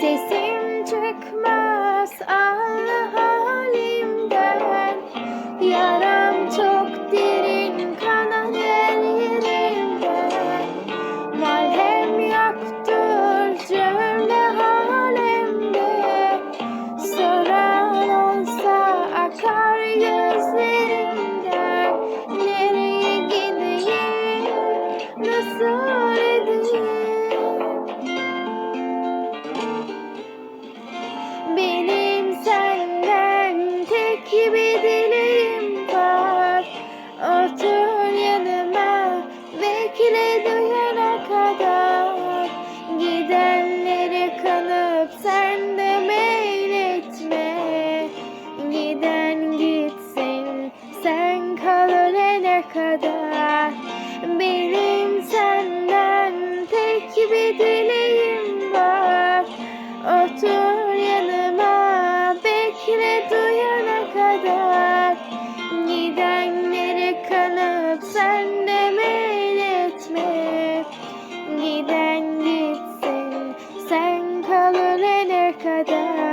Sesim çıkmaz Allah'a bir dileğim var. Otur yanıma bekle duyana kadar. Gidenleri kanıp sen de meyletme. Giden gitsin sen kal ölene kadar. Benim senden tek bir dileğim var. Otur yanıma bekle duy kadar